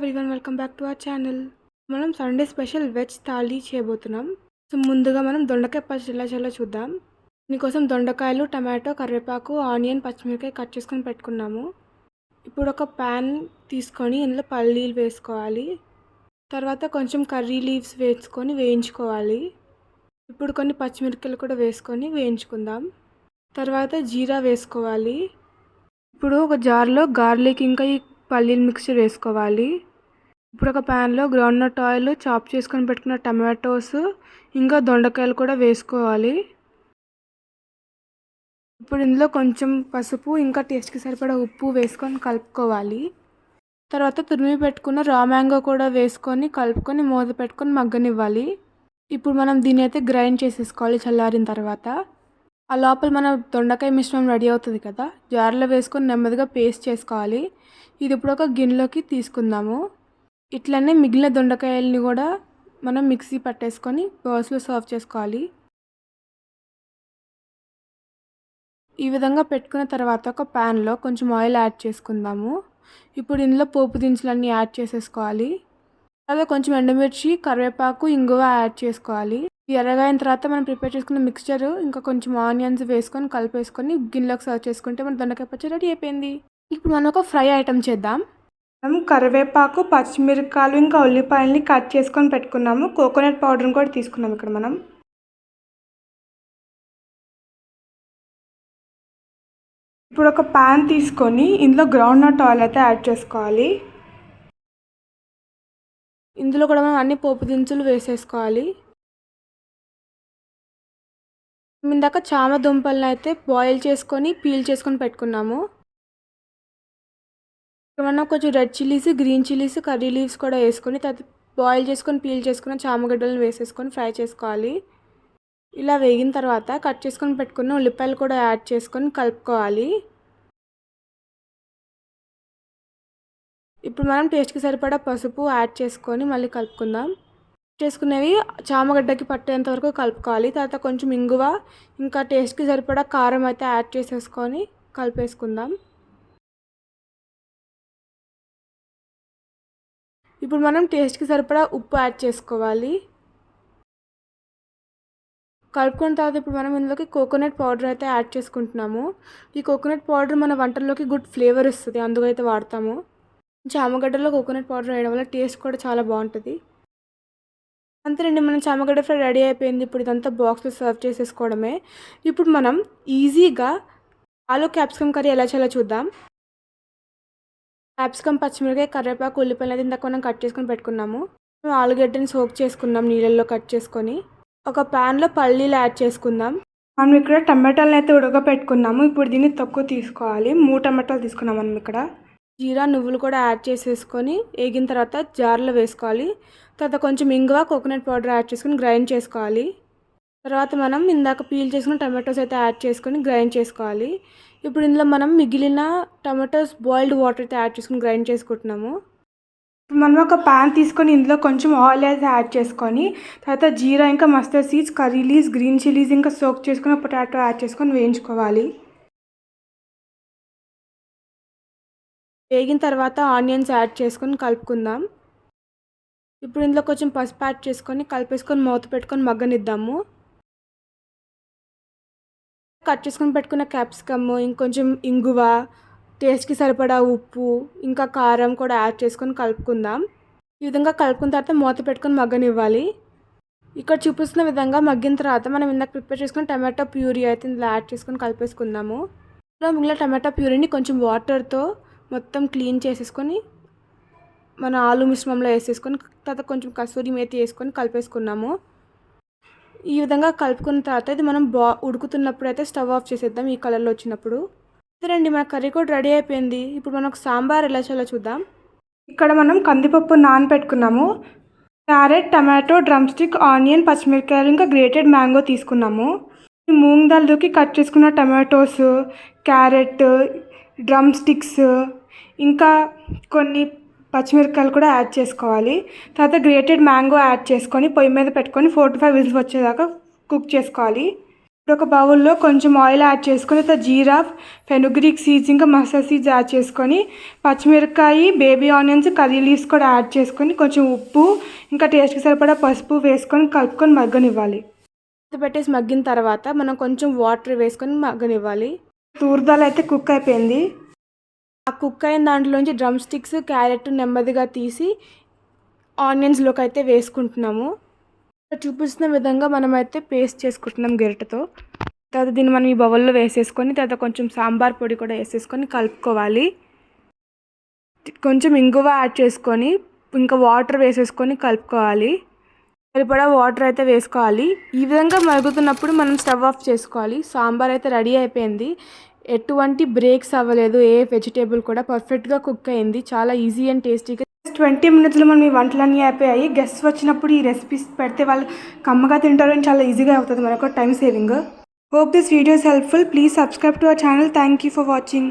Everyone welcome back to our channel మనం Sunday special veg thali చేయబోతున్నాం. So ముందుగా మనం దొండకాయ పచ్చడి ఎలా చూద్దాం. దీనికోసం దొండకాయలు టమాటో కరివేపాకు ఆనియన్ పచ్చిమిరకాయ కట్ చేసుకొని పెట్టుకున్నాము. ఇప్పుడు ఒక ప్యాన్ తీసుకొని ఇందులో పల్లీలు వేసుకోవాలి. తర్వాత కొంచెం కర్రీ లీవ్స్ వేసుకొని వేయించుకోవాలి. ఇప్పుడు కొన్ని పచ్చిమిరపకాయలు కూడా వేసుకొని వేయించుకుందాం. తర్వాత జీరా వేసుకోవాలి. ఇప్పుడు ఒక జార్లో గార్లిక్ ఇంకా ఈ పల్లీలు మిక్చర్ వేసుకోవాలి. ఇప్పుడు ఒక ప్యాన్లో గ్రౌండ్నట్ ఆయిల్ చాప్ చేసుకొని పెట్టుకున్న టమాటోస్ ఇంకా దొండకాయలు కూడా వేసుకోవాలి. ఇప్పుడు ఇందులో కొంచెం పసుపు ఇంకా టేస్ట్కి సరిపడా ఉప్పు వేసుకొని కలుపుకోవాలి. తర్వాత తురిమి పెట్టుకున్న రా మ్యాంగో కూడా వేసుకొని కలుపుకొని మూత పెట్టుకొని మగ్గనివ్వాలి. ఇప్పుడు మనం దీని అయితే గ్రైండ్ చేసేసుకోవాలి చల్లారిన తర్వాత. ఆ లోపల మన దొండకాయ మిశ్రమం రెడీ అవుతుంది కదా జార్లో వేసుకొని నెమ్మదిగా పేస్ట్ చేసుకోవాలి. ఇది ఇప్పుడు ఒక గిన్నెలోకి తీసుకుందాము. ఇట్లనే మిగిలిన దొండకాయలని కూడా మనం మిక్సీ పట్టేసుకొని బౌల్స్లో సర్వ్ చేసుకోవాలి. ఈ విధంగా పెట్టుకున్న తర్వాత ఒక ప్యాన్లో కొంచెం ఆయిల్ యాడ్ చేసుకుందాము. ఇప్పుడు ఇందులో పోపు దినుసులన్నీ యాడ్ చేసేసుకోవాలి. తర్వాత కొంచెం ఎండుమిర్చి కరివేపాకు ఇంగువ యాడ్ చేసుకోవాలి. ఇది ఎర్రగాయిన తర్వాత మనం ప్రిపేర్ చేసుకున్న మిక్స్చర్ ఇంకా కొంచెం ఆనియన్స్ వేసుకొని కలిపేసుకొని గిన్నెలోకి సర్వ్ చేసుకుంటే మన దొండకాయ పచ్చడి రెడీ అయిపోయింది. ఇప్పుడు మనం ఒక ఫ్రై ఐటమ్ చేద్దాం. మనం కరివేపాకు పచ్చిమిరపకాయలు ఇంకా ఉల్లిపాయలని కట్ చేసుకొని పెట్టుకున్నాము. కోకోనట్ పౌడర్ని కూడా తీసుకున్నాం ఇక్కడ మనం. ఇప్పుడు ఒక ప్యాన్ తీసుకొని ఇందులో గ్రౌండ్ నట్ ఆయిల్ అయితే యాడ్ చేసుకోవాలి. ఇందులో కూడా మనం అన్ని పోపు దినుసులు వేసేసుకోవాలి. ఇందాక చామ దుంపలను అయితే బాయిల్ చేసుకొని పీల్ చేసుకొని పెట్టుకున్నాము. మనం కొంచెం red chillies green chillies curry leaves కూడా వేసుకొని తర్వాత బాయిల్ చేసుకొని పీల్ చేసుకున్న చామగడ్డలను వేసేసుకొని ఫ్రై చేసుకోవాలి. ఇలా వేగిన తర్వాత కట్ చేసుకొని పెట్టుకున్న ఉల్లిపాయలు కూడా యాడ్ చేసుకొని కలుపుకోవాలి. ఇప్పుడు మనం టేస్ట్కి సరిపడా పసుపు యాడ్ చేసుకొని మళ్ళీ కలుపుకుందాం. చేసుకునేవి చామగడ్డకి పట్టేంత వరకు కలుపుకోవాలి. తర్వాత కొంచెం ఇంగువ ఇంకా టేస్ట్కి సరిపడా కారం అయితే యాడ్ చేసేసుకొని కలిపేసుకుందాం. ఇప్పుడు మనం టేస్ట్కి సరిపడా ఉప్పు యాడ్ చేసుకోవాలి. కలుపుకున్న తర్వాత ఇప్పుడు మనం ఇందులోకి కోకోనట్ పౌడర్ అయితే యాడ్ చేసుకుంటున్నాము. ఈ కోకోనట్ పౌడర్ మన వంటల్లోకి గుడ్ ఫ్లేవర్ ఇస్తుంది. అందుకైతే వాడతాము. చామగడ్డలో కోకోనట్ పౌడర్ వేయడం వల్ల టేస్ట్ కూడా చాలా బాగుంటుంది. అంతేనండి మనం చామగడ్డ ఫ్రై రెడీ అయిపోయింది. ఇప్పుడు ఇదంతా బాక్స్లో సర్వ్ చేసేసుకోవడమే. ఇప్పుడు మనం ఈజీగా ఆలో క్యాప్సికమ్ కర్రీ ఎలా చేయాలో చూద్దాం. క్యాప్సికమ్ పచ్చిమిరకాయ కరివేపాకు ఉల్లిపాయలు అయితే ఇందాక మనం కట్ చేసుకొని పెట్టుకున్నాము. మేము ఆలుగడ్డని సోక్ చేసుకున్నాం నీళ్ళల్లో కట్ చేసుకొని. ఒక ప్యాన్లో పల్లీలు యాడ్ చేసుకుందాం. మనం ఇక్కడ టమాటాలను అయితే ఉడకపెట్టుకున్నాము. ఇప్పుడు దీన్ని తక్కువ తీసుకోవాలి. మూడు టమాటాలు తీసుకున్నాం మనం ఇక్కడ. జీరా నువ్వులు కూడా యాడ్ చేసేసుకొని వేగిన తర్వాత జార్లో వేసుకోవాలి. తర్వాత కొంచెం ఇంగువ కోకోనట్ పౌడర్ యాడ్ చేసుకొని గ్రైండ్ చేసుకోవాలి. తర్వాత మనం ఇందాక పీల్ చేసుకున్న టమాటోస్ అయితే యాడ్ చేసుకొని గ్రైండ్ చేసుకోవాలి. ఇప్పుడు ఇందులో మనం మిగిలిన టమాటోస్ బాయిల్డ్ వాటర్ అయితే యాడ్ చేసుకొని గ్రైండ్ చేసుకుంటున్నాము. మనం ఒక ప్యాన్ తీసుకొని ఇందులో కొంచెం ఆయిల్ అయితే యాడ్ చేసుకొని తర్వాత జీరా ఇంకా mustard seeds curry leaves green chillies ఇంకా సోక్ చేసుకున్న పొటాటో యాడ్ చేసుకొని వేయించుకోవాలి. వేగిన తర్వాత ఆనియన్స్ యాడ్ చేసుకొని కలుపుకుందాం. ఇప్పుడు ఇందులో కొంచెం పసుపు యాడ్ చేసుకొని కలిపేసుకొని మూత పెట్టుకొని మగ్గనిద్దాము. కట్ చేసుకొని పెట్టుకున్న క్యాప్సికమ్ ఇంకొంచెం ఇంగువ టేస్ట్కి సరిపడా ఉప్పు ఇంకా కారం కూడా యాడ్ చేసుకొని కలుపుకుందాం. ఈ విధంగా కలుపుకున్న తర్వాత మూత పెట్టుకొని మగ్గనివ్వాలి. ఇక్కడ చూపిస్తున్న విధంగా మగ్గిన తర్వాత మనం ఇందాక ప్రిపేర్ చేసుకున్న టమాటో ప్యూరీ అయితే ఇందులో యాడ్ చేసుకొని కలిపేసుకుందాము. ఇలా మిగిలిన టమాటో ప్యూరీని కొంచెం వాటర్తో మొత్తం క్లీన్ చేసేసుకొని మన ఆలు మిశ్రమంలో వేసేసుకొని తర్వాత కొంచెం కస్తూరి మేతి వేసుకొని కలిపేసుకున్నాము. ఈ విధంగా కలుపుకున్న తర్వాత ఇది మనం బా ఉడుకుతున్నప్పుడు అయితే స్టవ్ ఆఫ్ చేసేద్దాం ఈ కలర్లో వచ్చినప్పుడు. రండి మన కర్రీ కూడా రెడీ అయిపోయింది. ఇప్పుడు మనకు సాంబార్ ఎలా చేయాలో చూద్దాం. ఇక్కడ మనం కందిపప్పు నానబెట్టుకున్నాము carrot tomato drumstick onion పచ్చిమిరపకాయలు ఇంకా గ్రేటెడ్ మ్యాంగో తీసుకున్నాము. ఈ మూంగ్ దాల్లోకి కట్ చేసుకున్న టమాటోస్ క్యారెట్ డ్రమ్ స్టిక్స్ ఇంకా కొన్ని పచ్చిమిరపకాయలు కూడా యాడ్ చేసుకోవాలి. తర్వాత గ్రేటెడ్ మ్యాంగో యాడ్ చేసుకొని పొయ్యి మీద పెట్టుకొని ఫోర్ టు ఫైవ్ విజిల్స్ వచ్చేదాకా కుక్ చేసుకోవాలి. ఇప్పుడు ఒక బౌల్లో కొంచెం ఆయిల్ యాడ్ చేసుకొని తర్వాత జీరా ఫెనుగ్రీక్ సీడ్స్ ఇంకా మసాలా సీడ్స్ యాడ్ చేసుకొని పచ్చిమిరపకాయ బేబీ ఆనియన్స్ కర్రీ లీవ్స్ కూడా యాడ్ చేసుకొని కొంచెం ఉప్పు ఇంకా టేస్ట్కి సరిపడా పసుపు వేసుకొని కలుపుకొని మగ్గనివ్వాలి. మూత పెట్టేసి మగ్గిన తర్వాత మనం కొంచెం వాటర్ వేసుకొని మగ్గనివ్వాలి. తూర్దాలు అయితే కుక్ అయిపోయింది. కుక్ అయిన దాంట్లోంచి డ్రమ్ స్టిక్స్ క్యారెట్ నెమ్మదిగా తీసి ఆనియన్స్లోకి అయితే వేసుకుంటున్నాము. చూపిస్తున్న విధంగా మనమైతే పేస్ట్ చేసుకుంటున్నాం గెరటతో. తర్వాత దీన్ని మనం ఈ బౌల్లో వేసేసుకొని తర్వాత కొంచెం సాంబార్ పొడి కూడా వేసేసుకొని కలుపుకోవాలి. కొంచెం ఇంగువ యాడ్ చేసుకొని ఇంకా వాటర్ వేసేసుకొని కలుపుకోవాలి. సరిపడా వాటర్ అయితే వేసుకోవాలి. ఈ విధంగా మరుగుతున్నప్పుడు మనం స్టవ్ ఆఫ్ చేసుకోవాలి. సాంబార్ అయితే రెడీ అయిపోయింది. ఎటువంటి బ్రేక్స్ అవ్వలేదు. ఏ వెజిటేబుల్ కూడా పర్ఫెక్ట్గా కుక్ అయింది. చాలా ఈజీ అండ్ టేస్టీగా ట్వంటీ మినిట్స్లో మనం ఈ వంటలన్నీ అయిపోయాయి. గెస్ట్ వచ్చినప్పుడు ఈ రెసిపీస్ పెడితే వాళ్ళు కమ్మగా తింటారు అని చాలా ఈజీగా అవుతుంది. మనకు time saving hope this videos helpful please subscribe to our channel thank you for watching